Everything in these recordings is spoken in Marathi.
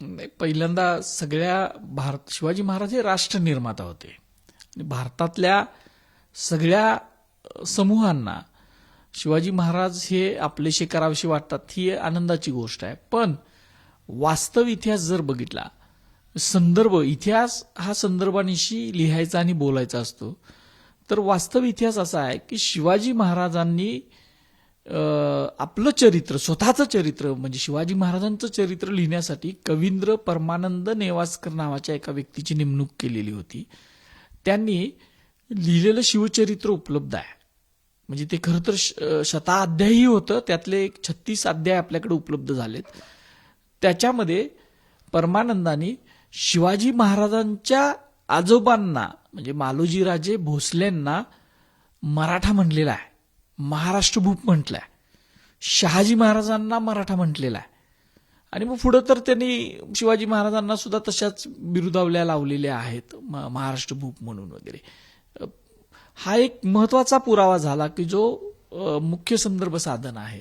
नाही, पहिल्यांदा सगळ्या भारत शिवाजी महाराज हे राष्ट्र निर्माता होते भारतातल्या सगळ्या समूहांना शिवाजी महाराज हे आपलेसे करावेसे वाटतात ही आनंदाची गोष्ट आहे. पण वास्तव इतिहास जर बघितला संदर्भ इतिहास हा संदर्भानिशी लिहायचा आणि बोलायचा असतो. तर वास्तव इतिहास असा आहे की शिवाजी महाराजांनी आपलं चरित्र स्वतःचं चरित्र म्हणजे शिवाजी महाराजांचं चरित्र लिहिण्यासाठी कवींद्र परमानंद नेवासकर नावाच्या एका व्यक्तीची नेमणूक केलेली होती. त्यांनी लिहिलेलं शिवचरित्र उपलब्ध आहे. म्हणजे ते खरं तर श- शताध्यायी होतं त्यातले एक छत्तीस अध्याय आपल्याकडे उपलब्ध झालेत. त्याच्यामध्ये परमानंदानी शिवाजी महाराजांच्या आजोबांना म्हणजे मालोजीराजे भोसलेंना मराठा म्हणलेला आहे. महाराष्ट्र भूप आहे शहाजी महाराजांना मराठा म्हटलेला आहे. आणि मग पुढं तर त्यांनी शिवाजी महाराजांना सुद्धा तशाच बिरुदावल्या लावलेल्या आहेत म- महाराष्ट्र भूप म्हणून वगैरे. हा एक महत्त्वाचा पुरावा झाला की जो मुख्य संदर्भ साधन आहे.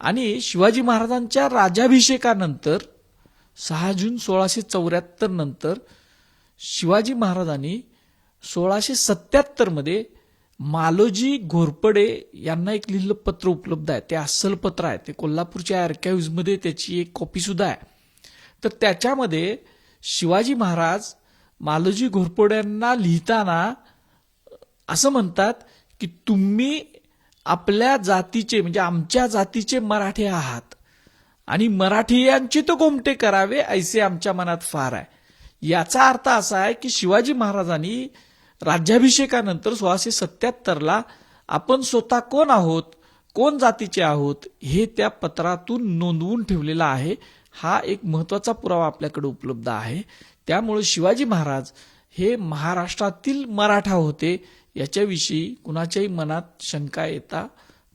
आणि शिवाजी महाराजांच्या राजाभिषेकानंतर सहा जून सोळाशे चौऱ्याहत्तर नंतर शिवाजी महाराजांनी सोळाशे सत्याहत्तरमध्ये मध्ये मालोजी घोरपडे यांना एक लिहिलं पत्र उपलब्ध आहे. ते अस्सल पत्र आहे. ते कोल्हापूरच्या मध्ये त्याची एक कॉपी सुद्धा आहे. तर त्याच्यामध्ये शिवाजी महाराज मालोजी घोरपड्यांना लिहिताना असं म्हणतात की तुम्ही आपल्या जातीचे म्हणजे आमच्या जातीचे मराठे आहात. आणि मराठी यांचे तर गोमटे करावे ऐसे आमच्या मनात फार आहे. याचा अर्थ असा आहे की शिवाजी महाराजांनी राज्याभिषेकानंतर सोळाशे सत्याहत्तरला आपण स्वतः कोण आहोत? कोण जातीचे आहोत? हे त्या पत्रातून नोंदवून ठेवलेला आहे. हा एक महत्त्वाचा पुरावा आपल्याकडे उपलब्ध आहे. त्यामुळे शिवाजी महाराज हे महाराष्ट्रातील मराठा होते. याच्याविषयी कुणाच्याही मनात शंका येता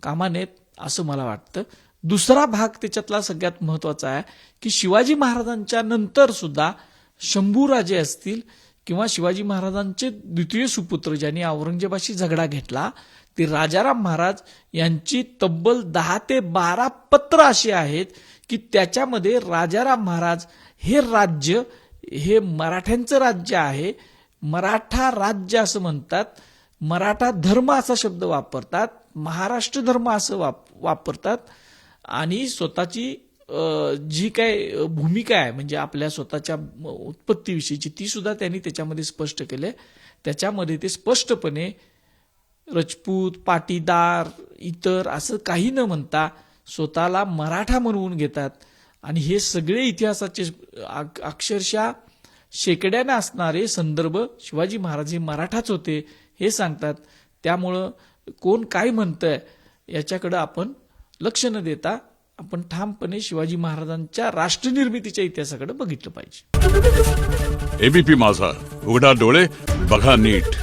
कामा नयेत असं मला वाटतं. दुसरा भाग त्याच्यातला सगळ्यात महत्त्वाचा आहे की शिवाजी महाराजांच्या नंतर सुद्धा शंभूराजे असतील किंवा शिवाजी महाराजांचे द्वितीय सुपुत्र ज्यांनी औरंगजेबाशी झगडा घेतला ते राजाराम महाराज यांची तब्बल दहा ते बारा पत्र अशी आहेत की त्याच्यामध्ये राजाराम महाराज हे राज्य हे मराठ्यांचं राज्य आहे. मराठा राज्य असं म्हणतात. मराठा धर्म असा शब्द वापरतात. महाराष्ट्र धर्म असं वाप वापरतात. आणि स्वतःची जी काय भूमिका आहे म्हणजे आपल्या स्वतःच्या उत्पत्तीविषयीची ती सुद्धा त्यांनी त्याच्यामध्ये स्पष्ट केले त्याच्यामध्ये ते स्पष्टपणे रजपूत पाटीदार इतर असं काही न म्हणता स्वतःला मराठा म्हणवून घेतात. आणि हे सगळे इतिहासाचे अक्षरशः शेकड्याने असणारे संदर्भ शिवाजी महाराज हे मराठाच होते हे सांगतात. त्यामुळं कोण काय म्हणतंय याच्याकडं आपण लक्ष न देता आपण ठामपणे शिवाजी महाराजांच्या राष्ट्रनिर्मितीच्या इतिहासाकडे बघितलं पाहिजे. एबीपी माझा उघडा डोळे बघा नीट.